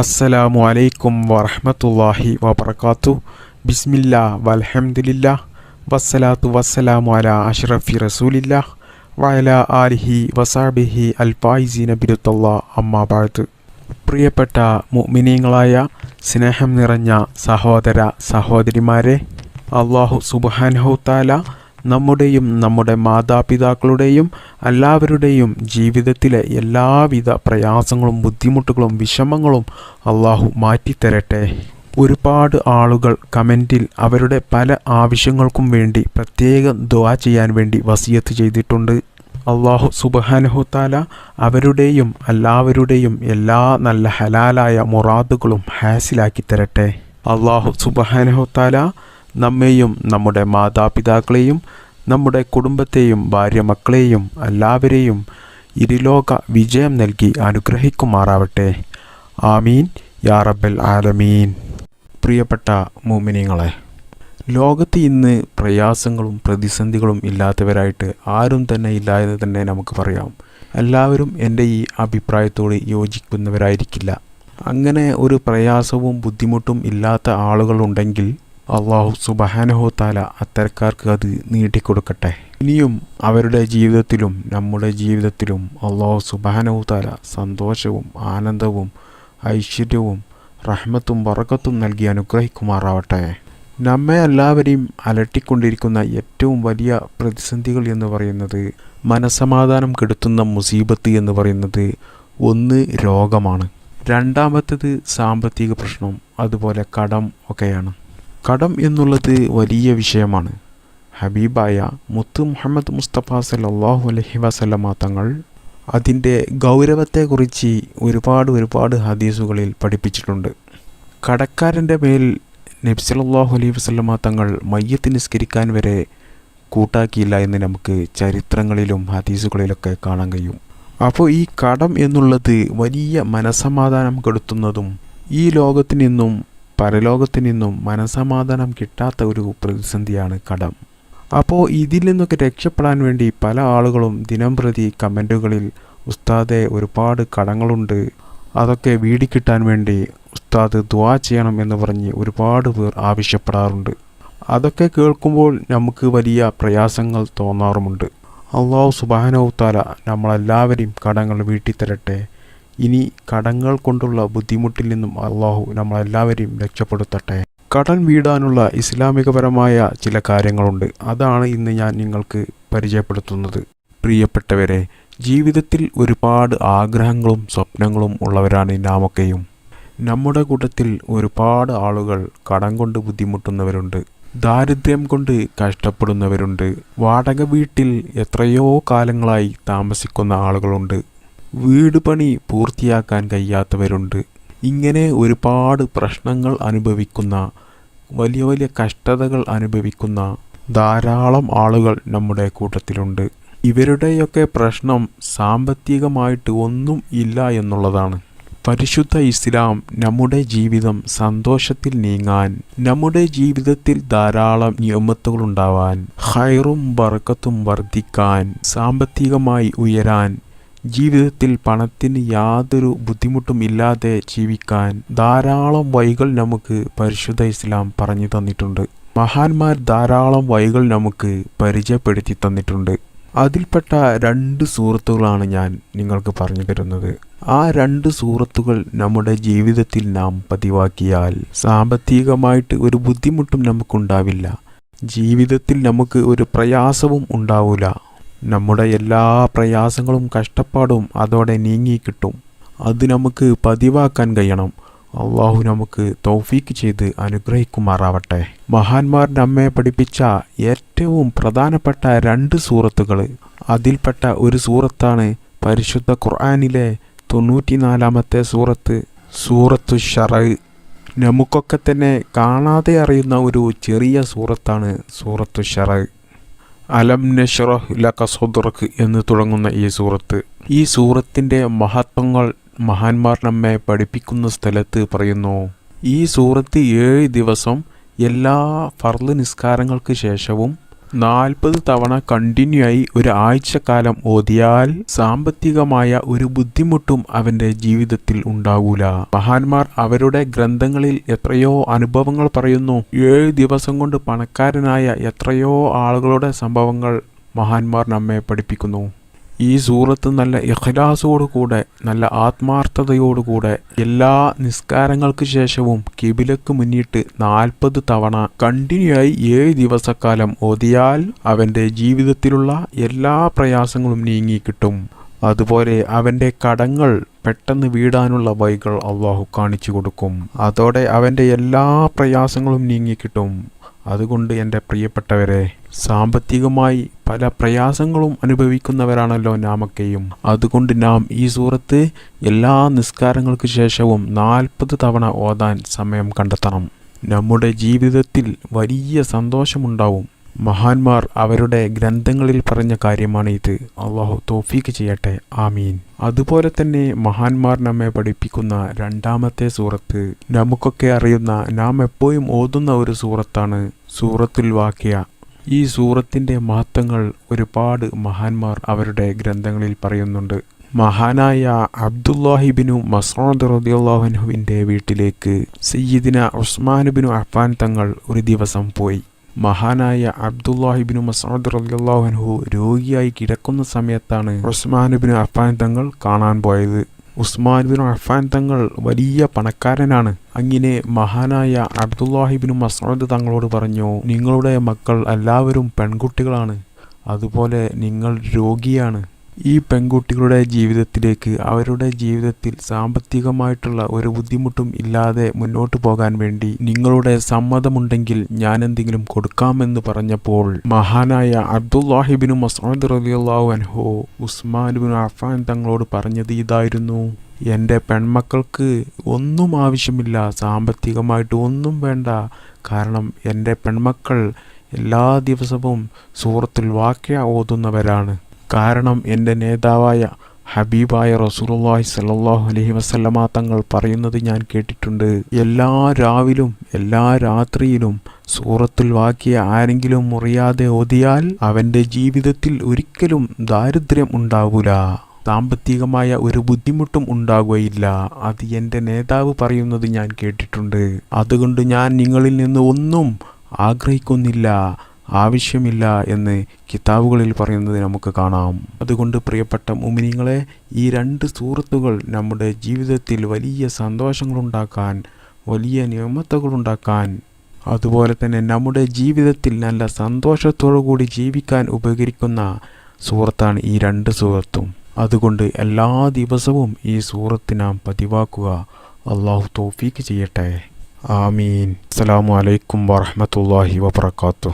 അസ്സലാമു അലൈക്കും വറഹ്മത്തുള്ളാഹി വബർക്കാത്തു ബിസ്മില്ല വൽഹംദുലില്ലാ. വസ്സലാത്തു വസ്സലാമു അലാ അഷ്റഫി റസൂലില്ല. വയല ആലിഹി വസാബിഹി അൽഫായിസീന ബിരുത്തല്ലാ അമ്മാ ബഅദ്. പ്രിയപ്പെട്ട മുഅ്മിനീങ്ങളായ സ്നേഹം നിറഞ്ഞ സഹോദര സഹോദരിമാരെ അള്ളാഹു സുബ്ഹാനഹു തആല നമ്മുടെയും നമ്മുടെ മാതാപിതാക്കളുടെയും എല്ലാവരുടെയും ജീവിതത്തിലെ എല്ലാവിധ പ്രയാസങ്ങളും ബുദ്ധിമുട്ടുകളും വിഷമങ്ങളും അള്ളാഹു മാറ്റിത്തരട്ടെ. ഒരുപാട് ആളുകൾ കമന്റിൽ അവരുടെ പല ആവശ്യങ്ങൾക്കും വേണ്ടി പ്രത്യേകം ദുവാ ചെയ്യാൻ വേണ്ടി വസിയത്ത് ചെയ്തിട്ടുണ്ട്. അള്ളാഹു സുബഹാനഹുത്താല അവരുടെയും എല്ലാവരുടെയും എല്ലാ നല്ല ഹലാലായ മുറാദുകളും ഹാസിലാക്കി തരട്ടെ അള്ളാഹു സുബഹാനഹുത്താല നമ്മെയും നമ്മുടെ മാതാപിതാക്കളെയും നമ്മുടെ കുടുംബത്തെയും ഭാര്യ മക്കളെയും എല്ലാവരെയും ഇരുലോക വിജയം നൽകി അനുഗ്രഹിക്കുമാറാവട്ടെ. ആമീൻ. യാ റബ്ബൽ ആലമീൻ. പ്രിയപ്പെട്ട മോമിനിയങ്ങളെ ലോകത്ത് ഇന്ന് പ്രയാസങ്ങളും പ്രതിസന്ധികളും ഇല്ലാത്തവരായിട്ട് ആരും തന്നെ ഇല്ല എന്ന് തന്നെ നമുക്ക് പറയാം. എല്ലാവരും എന്റെ ഈ അഭിപ്രായത്തോട് യോജിക്കുന്നവരായിരിക്കില്ല. അങ്ങനെ ഒരു പ്രയാസവും ബുദ്ധിമുട്ടും ഇല്ലാത്ത ആളുകളുണ്ടെങ്കിൽ അള്ളാഹു സുബഹാനഹോ താല അത്തരക്കാർക്ക് അത് നീട്ടിക്കൊടുക്കട്ടെ. ഇനിയും അവരുടെ ജീവിതത്തിലും നമ്മുടെ ജീവിതത്തിലും അള്ളാഹു സുബഹാനഹു താല സന്തോഷവും ആനന്ദവും ഐശ്വര്യവും റഹ്മത്തും വറക്കത്തും നൽകി അനുഗ്രഹിക്കുമാറാവട്ടെ. നമ്മെ എല്ലാവരെയും അലട്ടിക്കൊണ്ടിരിക്കുന്ന ഏറ്റവും വലിയ പ്രതിസന്ധികൾ എന്ന് പറയുന്നത് മനസമാധാനം കെടുത്തുന്ന മുസീബത്ത് എന്ന് പറയുന്നത് ഒന്ന് രോഗമാണ്. രണ്ടാമത്തത് സാമ്പത്തിക പ്രശ്നം അതുപോലെ കടം ഒക്കെയാണ്. കടം എന്നുള്ളത് വലിയ വിഷയമാണ്. ഹബീബായ മുത്ത് മുഹമ്മദ് മുസ്തഫ സല്ലാഹു അലഹി വസല്ലമ തങ്ങൾ അതിന്റെ ഗൗരവത്തെക്കുറിച്ച് ഒരുപാട് ഒരുപാട് ഹദീസുകളിൽ പഠിപ്പിച്ചിട്ടുണ്ട്. കടക്കാരന്റെ മേൽ നബ്സലാഹു അലൈഹി വസ്ലമ തങ്ങൾ മയ്യത്ത് നിസ്കരിക്കാൻ വരെ കൂട്ടാക്കിയില്ല എന്ന് നമുക്ക് ചരിത്രങ്ങളിലും ഹദീസുകളിലൊക്കെ കാണാൻ കഴിയും. അപ്പോൾ ഈ കടം എന്നുള്ളത് വലിയ മനസമാധാനം കെടുത്തുന്നതും ഈ ലോകത്തു നിന്നും പരലോകത്തു നിന്നും മനസമാധാനം കിട്ടാത്ത ഒരു പ്രതിസന്ധിയാണ് കടം. അപ്പോൾ ഇതിൽ നിന്നൊക്കെ രക്ഷപ്പെടാൻ വേണ്ടി പല ആളുകളും ദിനം പ്രതി കമന്റുകളിൽ ഉസ്താദെ ഒരുപാട് കടങ്ങളുണ്ട്. അതൊക്കെ വീടി കിട്ടാൻ വേണ്ടി ഉസ്താദ് ദ്വാ ചെയ്യണം എന്ന് പറഞ്ഞ് ഒരുപാട് പേർ ആവശ്യപ്പെടാറുണ്ട്. അതൊക്കെ കേൾക്കുമ്പോൾ നമുക്ക് വലിയ പ്രയാസങ്ങൾ തോന്നാറുമുണ്ട്. അള്ളാഹു സുബാനവുത്താല നമ്മളെല്ലാവരെയും കടങ്ങൾ വീട്ടിത്തരട്ടെ. ഇനി കടങ്ങൾ കൊണ്ടുള്ള ബുദ്ധിമുട്ടിൽ നിന്നും അള്ളാഹു നമ്മളെല്ലാവരെയും രക്ഷപ്പെടുത്തട്ടെ. കടം വീടാനുള്ള ഇസ്ലാമികപരമായ ചില കാര്യങ്ങളുണ്ട്. അതാണ് ഇന്ന് ഞാൻ നിങ്ങൾക്ക് പരിചയപ്പെടുത്തുന്നത്. പ്രിയപ്പെട്ടവരെ ജീവിതത്തിൽ ഒരുപാട് ആഗ്രഹങ്ങളും സ്വപ്നങ്ങളും ഉള്ളവരാണ് നാമൊക്കെയും. നമ്മുടെ കൂട്ടത്തിൽ ഒരുപാട് ആളുകൾ കടം കൊണ്ട് ബുദ്ധിമുട്ടുന്നവരുണ്ട്. ദാരിദ്ര്യം കൊണ്ട് കഷ്ടപ്പെടുന്നവരുണ്ട്. വാടക വീട്ടിൽ എത്രയോ കാലങ്ങളായി താമസിക്കുന്ന ആളുകളുണ്ട്. വീട് പണി പൂർത്തിയാക്കാൻ കഴിയാത്തവരുണ്ട്. ഇങ്ങനെ ഒരുപാട് പ്രശ്നങ്ങൾ അനുഭവിക്കുന്ന വലിയ വലിയ കഷ്ടതകൾ അനുഭവിക്കുന്ന ധാരാളം ആളുകൾ നമ്മുടെ കൂട്ടത്തിലുണ്ട്. ഇവരുടെയൊക്കെ പ്രശ്നം സാമ്പത്തികമായിട്ട് ഒന്നും ഇല്ല എന്നുള്ളതാണ്. പരിശുദ്ധ ഇസ്ലാം നമ്മുടെ ജീവിതം സന്തോഷത്തിൽ നീങ്ങാൻ നമ്മുടെ ജീവിതത്തിൽ ധാരാളം നിയമത്തുകളുണ്ടാവാൻ ഹൈറും ബർക്കത്തും വർദ്ധിക്കാൻ സാമ്പത്തികമായി ഉയരാൻ ജീവിതത്തിൽ പണത്തിന് യാതൊരു ബുദ്ധിമുട്ടും ഇല്ലാതെ ജീവിക്കാൻ ധാരാളം വഴികൾ നമുക്ക് പരിശുദ്ധ ഇസ്ലാം പറഞ്ഞു തന്നിട്ടുണ്ട്. മഹാന്മാർ ധാരാളം വഴികൾ നമുക്ക് പരിചയപ്പെടുത്തി തന്നിട്ടുണ്ട്. അതിൽപ്പെട്ട രണ്ട് സുഹൃത്തുക്കളാണ് ഞാൻ നിങ്ങൾക്ക് പറഞ്ഞു തരുന്നത്. ആ രണ്ട് സുഹൃത്തുക്കൾ നമ്മുടെ ജീവിതത്തിൽ നാം പതിവാക്കിയാൽ സാമ്പത്തികമായിട്ട് ഒരു ബുദ്ധിമുട്ടും നമുക്കുണ്ടാവില്ല. ജീവിതത്തിൽ നമുക്ക് ഒരു പ്രയാസവും ഉണ്ടാവില്ല നമ്മുടെ എല്ലാ പ്രയാസങ്ങളും കഷ്ടപ്പാടും അതോടെ നീങ്ങിക്കിട്ടും അത് നമുക്ക് പതിവാക്കാൻ കഴിയണം. അള്ളാഹു നമുക്ക് തൗഫീക്ക് ചെയ്ത് അനുഗ്രഹിക്കുമാറാവട്ടെ. മഹാന്മാർ നമ്മെ പഠിപ്പിച്ച ഏറ്റവും പ്രധാനപ്പെട്ട രണ്ട് സൂറത്തുകൾ. അതിൽപ്പെട്ട ഒരു സൂറത്താണ് പരിശുദ്ധ ഖുർആാനിലെ തൊണ്ണൂറ്റിനാലാമത്തെ സൂറത്ത് സൂറത്തു ഷറ. നമുക്കൊക്കെ തന്നെ കാണാതെ അറിയുന്ന ഒരു ചെറിയ സൂറത്താണ് സൂറത്തു ഷറ. അലം നഷ്റഹ് ലക സൊദ്റഖ് എന്ന് തുടങ്ങുന്ന ഈ സൂറത്ത്. ഈ സൂറത്തിന്റെ മഹത്വങ്ങൾ മഹാന്മാർ നമ്മെ പഠിപ്പിക്കുന്ന സ്ഥലത്ത് പറയുന്നു. ഈ സൂറത്ത് ഏഴ് ദിവസം എല്ലാ ഫർദ് നിസ്കാരങ്ങൾക്ക് ശേഷവും നാൽപ്പത് തവണ കണ്ടിന്യൂ ആയി ഒരു ആഴ്ചക്കാലം ഓതിയാൽ സാമ്പത്തികമായ ഒരു ബുദ്ധിമുട്ടും അവന്റെ ജീവിതത്തിൽ ഉണ്ടാകൂല മഹാന്മാർ അവരുടെ ഗ്രന്ഥങ്ങളിൽ എത്രയോ അനുഭവങ്ങൾ പറയുന്നു. ഏഴ് ദിവസം കൊണ്ട് പണക്കാരനായ എത്രയോ ആളുകളുടെ സംഭവങ്ങൾ മഹാന്മാർ നമ്മെ പഠിപ്പിക്കുന്നു. ഈ സൂറത്ത് നല്ല ഇഖ്ലാസോടുകൂടെ നല്ല ആത്മാർത്ഥതയോടുകൂടെ എല്ലാ നിസ്കാരങ്ങൾക്ക് ശേഷവും കിബിലക്ക് മുന്നിട്ട് നാൽപ്പത് തവണ കണ്ടിന്യൂ ആയി ഏഴ് ദിവസക്കാലം ഓതിയാൽ അവന്റെ ജീവിതത്തിലുള്ള എല്ലാ പ്രയാസങ്ങളും നീങ്ങി കിട്ടും. അതുപോലെ അവന്റെ കടങ്ങൾ പെട്ടെന്ന് വീടാനുള്ള വഴികൾ അള്ളാഹു കാണിച്ചു കൊടുക്കും. അതോടെ അവന്റെ എല്ലാ പ്രയാസങ്ങളും നീങ്ങിക്കിട്ടും അതുകൊണ്ട് എന്റെ പ്രിയപ്പെട്ടവരെ സാമ്പത്തികമായി പല പ്രയാസങ്ങളും അനുഭവിക്കുന്നവരാണല്ലോ നാമൊക്കെയും. അതുകൊണ്ട് നാം ഈ സൂറത്ത് എല്ലാ നിസ്കാരങ്ങൾക്ക് ശേഷവും നാൽപ്പത് തവണ ഓതാൻ സമയം കണ്ടെത്തണം. നമ്മുടെ ജീവിതത്തിൽ വലിയ സന്തോഷമുണ്ടാവും. മഹാന്മാർ അവരുടെ ഗ്രന്ഥങ്ങളിൽ പറഞ്ഞ കാര്യമാണ് ഇത്. അള്ളാഹു തോഫീക്ക് ചെയ്യട്ടെ. ആമീൻ. അതുപോലെ തന്നെ മഹാന്മാർ നമ്മെ പഠിപ്പിക്കുന്ന രണ്ടാമത്തെ സൂറത്ത്. നമുക്കൊക്കെ അറിയുന്ന നാം എപ്പോഴും ഓതുന്ന ഒരു സൂറത്താണ് സൂറത്തുൽ വാക്യ. ഈ സൂറത്തിന്റെ മഹത്വങ്ങൾ ഒരുപാട് മഹാന്മാർ അവരുടെ ഗ്രന്ഥങ്ങളിൽ പറയുന്നുണ്ട്. മഹാനായ അബ്ദുല്ലാഹിബിനു മസോദ് റദിയുള്ളാഹുവിന്റെ വീട്ടിലേക്ക് സയ്യിദിന ഉസ്മാനുബിനു അഫ്ഫാൻ തങ്ങൾ ഒരു ദിവസം പോയി. മഹാനായ അബ്ദുല്ലാഹിബിനു മസൂദ് റലിയല്ലാഹുൻഹു രോഗിയായി കിടക്കുന്ന സമയത്താണ് ഉസ്മാനുബിന് അഫാൻ തങ്ങൾ കാണാൻ പോയത്. ഉസ്മാനുബിനു അഫാൻ തങ്ങൾ വലിയ പണക്കാരനാണ്. അങ്ങനെ മഹാനായ അബ്ദുല്ലാഹിബിനു മസൂദ് തങ്ങളോട് പറഞ്ഞു നിങ്ങളുടെ മക്കൾ എല്ലാവരും പെൺകുട്ടികളാണ്. അതുപോലെ നിങ്ങൾ രോഗിയാണ്. ഈ പെൺകുട്ടികളുടെ ജീവിതത്തിലേക്ക് അവരുടെ ജീവിതത്തിൽ സാമ്പത്തികമായിട്ടുള്ള ഒരു ബുദ്ധിമുട്ടും ഇല്ലാതെ മുന്നോട്ട് പോകാൻ വേണ്ടി നിങ്ങളുടെ സമ്മതമുണ്ടെങ്കിൽ ഞാൻ എന്തെങ്കിലും കൊടുക്കാമെന്ന് പറഞ്ഞപ്പോൾ മഹാനായ അബ്ദുല്ലാഹിബിനു മസൂദ് റലിയല്ലാഹു അൻഹു ഉസ്മാനുബിനു അഫാൻ തങ്ങളോട് പറഞ്ഞത് ഇതായിരുന്നു. എന്റെ പെൺമക്കൾക്ക് ഒന്നും ആവശ്യമില്ല സാമ്പത്തികമായിട്ട് ഒന്നും വേണ്ട. കാരണം എന്റെ പെൺമക്കൾ എല്ലാ ദിവസവും സൂറത്തിൽ വാക്യ ഓതുന്നവരാണ്. കാരണം എന്റെ നേതാവായ ഹബീബായ റസൂലുള്ളാഹി സല്ലാഹു അലൈഹി വസല്ലമ തങ്ങൾ പറയുന്നത് ഞാൻ കേട്ടിട്ടുണ്ട്. എല്ലാ രാവിലും എല്ലാ രാത്രിയിലും സൂറത്തുൽ വാക്കിയ ആരെങ്കിലും മുറിയാതെ ഓതിയാൽ അവന്റെ ജീവിതത്തിൽ ഒരിക്കലും ദാരിദ്ര്യം ഉണ്ടാവൂല. സാമ്പത്തികമായ ഒരു ബുദ്ധിമുട്ടും ഉണ്ടാകുകയില്ല അത് എന്റെ നേതാവ് പറയുന്നത് ഞാൻ കേട്ടിട്ടുണ്ട്. അതുകൊണ്ട് ഞാൻ നിങ്ങളിൽ നിന്ന് ഒന്നും ആഗ്രഹിക്കുന്നില്ല. ആവശ്യമില്ല എന്ന് കിതാബുകളിൽ പറയുന്നത് നമുക്ക് കാണാം. അതുകൊണ്ട് പ്രിയപ്പെട്ട മുമിനിങ്ങളെ ഈ രണ്ട് സൂറത്തുകൾ നമ്മുടെ ജീവിതത്തിൽ വലിയ സന്തോഷങ്ങളുണ്ടാക്കാൻ വലിയ നിയമത്തകളുണ്ടാക്കാൻ അതുപോലെ തന്നെ നമ്മുടെ ജീവിതത്തിൽ നല്ല സന്തോഷത്തോടു കൂടി ജീവിക്കാൻ ഉപകരിക്കുന്ന സുഹൃത്താണ് ഈ രണ്ട് സുഹൃത്തും. അതുകൊണ്ട് എല്ലാ ദിവസവും ഈ സൂറത്ത് നാം പതിവാക്കുക. അള്ളാഹു തോഫീക്ക് ചെയ്യട്ടെ. ആമീൻ. അസ്സലാമു അലൈക്കും വബർക്കാത്തു